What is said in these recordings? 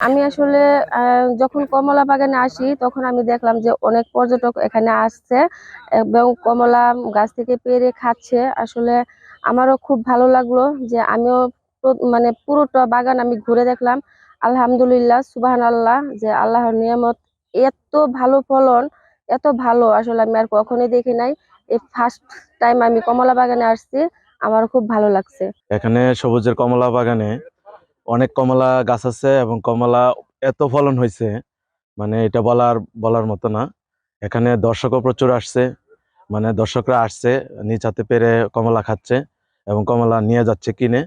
আমি আসলে যখন কমলা বাগানে আসি, তখন আমি দেখলাম যে অনেক পর্যটক এখানে আসছে এবং কমলা গাছ থেকে পেড়ে খাচ্ছে। আসলে আমারও খুব ভালো লাগল যে আমিও মানে পুরোটা বাগান আমি ঘুরে দেখলাম। আলহামদুলিল্লাহ সুবাহান আল্লাহ যে আল্লাহর নিয়ামত এত ভালো ফলন, এত ভালো আসলে আমি আর কখনোই দেখি নাই। এই ফার্স্ট টাইম আমি কমলা বাগানে আসছি আমার খুব ভালো লাগছে। এখানে সবুজের কমলা বাগানে অনেক কমলা গাছ আছে এবং কমলা এত ফলন হয়েছে মানে এটা বলার বলার মতো না। এখানে দর্শকও প্রচুর আসছে মানে দর্শকরা আসছে নিজ হাতে পেরে কমলা খাচ্ছে এবং কমলা নিয়ে যাচ্ছে কিনে।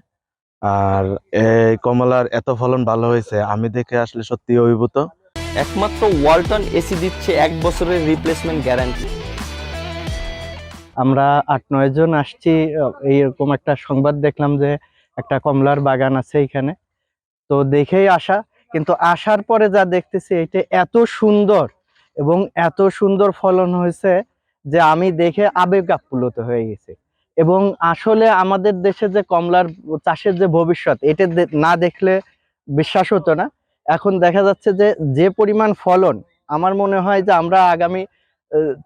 আর এই কমলার এত ফলন ভালো হয়েছে আমি দেখে আসলে সত্যি অভিভূত। একমাত্র ওয়ালটন এসি দিচ্ছে এক বছরের রিপ্লেসমেন্ট গ্যারান্টি আমরা আট নয় জন আসছি এইরকম একটা সংবাদ দেখলাম যে একটা কমলার বাগান আছে এখানে। তো দেখেই আসা কিন্তু আসার পরে যা দেখতেছি এটা এত সুন্দর এবং এত সুন্দর ফলন হয়েছে যে আমি দেখে আবেগ আপ্লুত হয়ে গেছি। এবং আসলে আমাদের দেশে যে কমলার চাষের যে ভবিষ্যৎ, এটা না দেখলে বিশ্বাস হতো না। এখন দেখা যাচ্ছে যে যে পরিমাণ ফলন আমার মনে হয় যে আমরা আগামী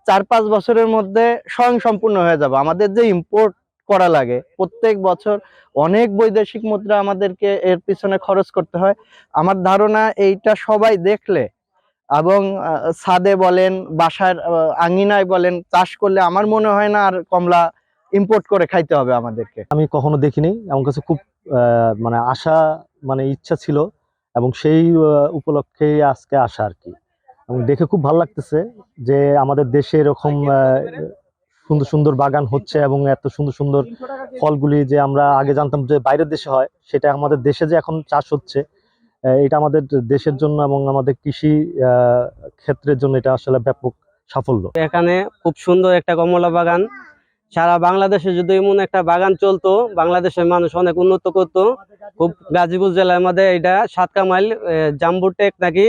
চার পাঁচ বছরের মধ্যে স্বয়ং সম্পূর্ণ হয়ে যাবে। আমাদের যে ইম্পোর্ট করা লাগে। প্রত্যেক বছর অনেক বৈদেশিক মুদ্রা আমাদেরকে এর পিছনে খরচ করতে হয়। আমার ধারণা এইটা সবাই দেখলে এবং ছাদে বলেন বাসার আঙিনায় বলেন চাষ করলে আমার মনে হয় না আর কমলা ইম্পোর্ট করে খাইতে হবে আমাদেরকে। আমি কখনো দেখিনি। আমার কাছে খুব মানে আশা মানে ইচ্ছা ছিল এবং সেই আহ, উপলক্ষেই আজকে আসা আর কি। এবং দেখে খুব ভালো লাগতেছে যে আমাদের দেশে এরকম সুন্দর সুন্দর বাগান হচ্ছে এবং এত সুন্দর সুন্দর ফলগুলি যে আমরা আগে জানতাম যে বাইরের দেশে হয়, সেটা আমাদের দেশে যে এখন চাষ হচ্ছে এটা আমাদের দেশের জন্য এবং আমাদের কৃষি ক্ষেত্রের জন্য এটা আসলে ব্যাপক সাফল্য। এখানে খুব সুন্দর একটা কমলা বাগান। সারা বাংলাদেশে যদি এমন একটা বাগান চলতো, বাংলাদেশের মানুষ অনেক উন্নত করতো। খুব গাজীপুর জেলার মধ্যে এটা সাতকা মাইল জাম্বু টেক নাকি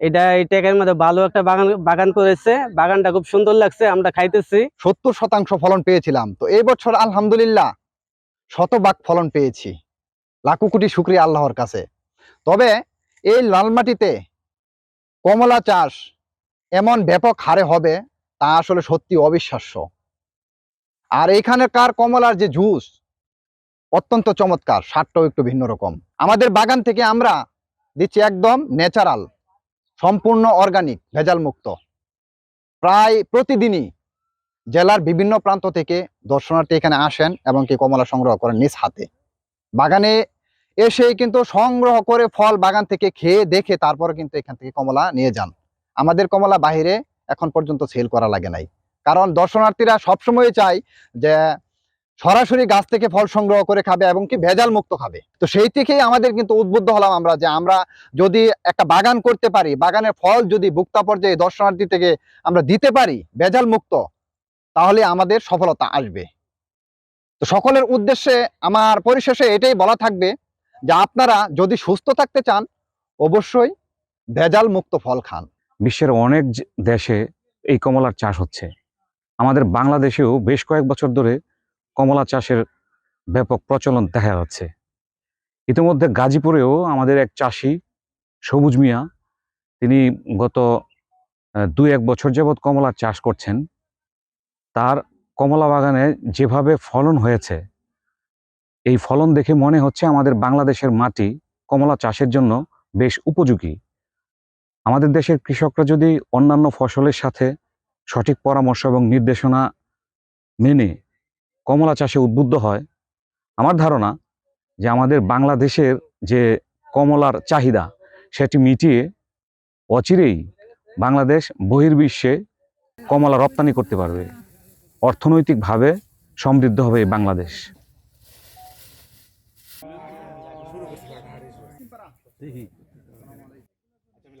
এটা এই টেকের মধ্যে ভালো একটা বাগান বাগান করেছে। বাগানটা খুব সুন্দর লাগছে, আমরা খাইতেছি। সত্তর শতাংশ ফলন পেয়েছিলাম। তো এই বছর আলহামদুলিল্লাহ শতভাগ ফলন পেয়েছি। লাখো কোটি শুক্রিয়া আল্লাহর কাছে। তবে এই লাল মাটিতে কমলা চাষ এমন ব্যাপক হারে হবে, তা আসলে সত্যি অবিশ্বাস্য। আর এখানকার কমলার যে জুস, অত্যন্ত চমৎকার, স্বাদটাও একটু ভিন্ন রকম। আমাদের বাগান থেকে আমরা দিচ্ছি একদম ন্যাচারাল। সম্পূর্ণ অর্গানিক ভেজাল মুক্ত প্রায় প্রতিদিনই জেলার বিভিন্ন প্রান্ত থেকে দর্শনার্থী এখানে আসেন এবং কি কমলা সংগ্রহ করেন নিজ হাতে। বাগানে এসে কিন্তু সংগ্রহ করে ফল বাগান থেকে খেয়ে দেখে তারপরে কিন্তু এখান থেকে কমলা নিয়ে যান। আমাদের কমলা বাহিরে এখন পর্যন্ত সেল করা লাগে নাই। কারণ দর্শনার্থীরা সবসময় চায় যে সরাসরি গাছ থেকে ফল সংগ্রহ করে খাবে এবং কি ভেজাল মুক্ত খাবে। তো সেই থেকেই আমাদের কিন্তু উদ্বুদ্ধ হলাম আমরা যে আমরা যদি একটা বাগান করতে পারি, বাগানের ফল যদি ভুক্তা পর্যায়ে দর্শনার্থী থেকে আমরা দিতে পারি ভেজাল মুক্ত, তাহলে আমাদের সফলতা আসবে। তো সকলের উদ্দেশ্যে আমার পরিশেষে এটাই বলা থাকবে যে আপনারা যদি সুস্থ থাকতে চান, অবশ্যই ভেজাল মুক্ত ফল খান। বিশ্বের অনেক দেশে এই কমলার চাষ হচ্ছে। আমাদের বাংলাদেশেও বেশ কয়েক বছর ধরে কমলা চাষের ব্যাপক প্রচলন দেখা যাচ্ছে। ইতিমধ্যে গাজীপুরেও আমাদের এক চাষি, সবুজ মিয়া, তিনি গত দুই এক বছর যাবৎ কমলা চাষ করছেন। তার কমলা বাগানে যেভাবে ফলন হয়েছে, এই ফলন দেখে মনে হচ্ছে আমাদের বাংলাদেশের মাটি কমলা চাষের জন্য বেশ উপযোগী। আমাদের দেশের কৃষকরা যদি অন্যান্য ফসলের সাথে সঠিক পরামর্শ এবং নির্দেশনা মেনে কমলা চাষে উদ্বুদ্ধ হয়, আমার ধারণা যে আমাদের বাংলাদেশের যে কমলার চাহিদা সেটি মিটিয়ে অচিরেই বাংলাদেশ বহির্বিশ্বে কমলা রপ্তানি করতে পারবে। অর্থনৈতিকভাবে সমৃদ্ধ হবে এই বাংলাদেশ।